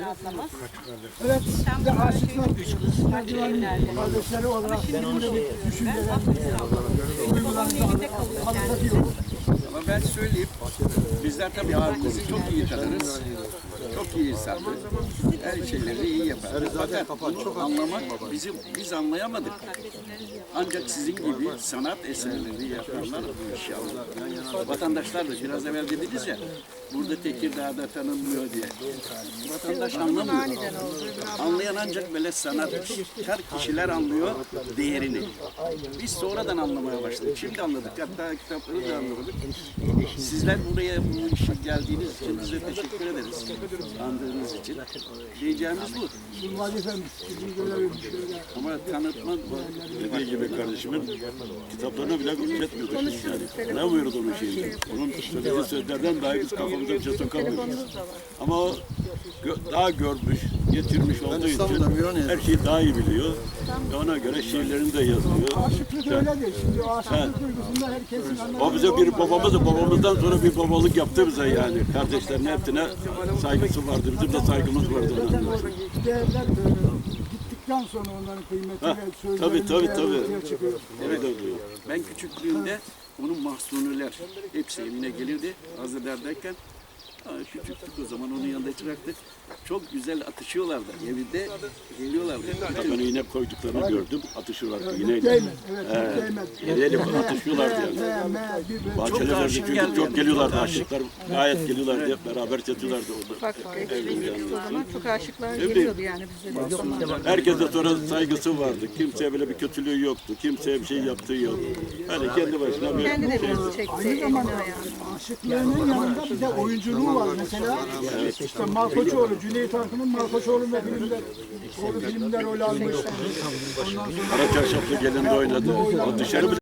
Evet, size İstanbul'da aşıklar Erdoğan'ın kardeşleri olarak benim de bir düşüncelerim, duygularımı anlatıyorum. Ama ben söyleyeyim, bizler tabii abimizi çok iyi tanırız. Çok iyi insandır. Her şeyleri iyi yapar. Fakat bunu anlamak bizim biz anlayamadık. Ancak sizin gibi sanat eserleri yapanlar bu. Vatandaşlar da biraz evvel dediniz ya, burada Tekirdağ'da tanınmıyor diye. Vatandaş anlamıyor. Anlayan ancak böyle sanatkar kişiler anlıyor değerini. Biz sonradan anlamaya başladık. Şimdi anladık. Hatta kitapları da anladık. Sizler buraya bu işe geldiğiniz için size teşekkür ederiz. Andığınız için. Diyeceğimiz bu. Ama tanıtma Dediği gibi kardeşimin kitaplarına bile üretmiyorduk yani. Ne buyurdu onun şeyini? Onun söylediği sözlerden dahi biz kafamıza bir şey sokamıyoruz. Ama o gö- daha görmüş, getirmiş olduğu için her şeyi daha iyi biliyor. Ve ona göre şiirlerini de yazıyor. Aşıklık öyledir. Şimdi o aşıklık duygusunda herkesin O bize bir babamız, babamızdan sonra bir babalık yaptı bize yani. Kardeşlerine hepsine saygısı vardı. Bizim de saygımız vardı ona. değerler e, gittikten sonra onların kıymeti ve sözlerinin tabii, tabii, tabii. çıkıyor. Evet. Ben küçüklüğümde onun mahzuniler hepsi evine gelirdi hazır derken küçüktük o zaman onun yanında çıraktık. Çok güzel atışıyorlardı. Evinde geliyorlardı. Ben iğne koyduklarını gördüm. Atışıyorlardı iğneyle. Değmez. İğneyle atışıyorlardı yani. Me, me, bir, bir, Bahçelerde aşık çünkü geldi çok yani. geliyorlardı aşıklar. Gayet geliyorlardı. Hep beraber çatıyorlardı orada. Ufak o zaman çok aşıklar geliyordu yani bize. Herkese sonra saygısı vardı. Kimseye böyle bir kötülüğü yoktu. Kimseye bir şey yaptığı yok. Hani kendi başına bir Kendi de şey. biraz çekti Aynı zamanda ayağını. aşıklığının yanında bir de oyunculuğu var. Mesela işte Malkoçoğlu, Cüneyt Arkın'ın Malkoçoğlu ve filmler, oğlu filmler rol almış. Ondan sonra Kara çarşaflı gelin de oynadı. O dışarı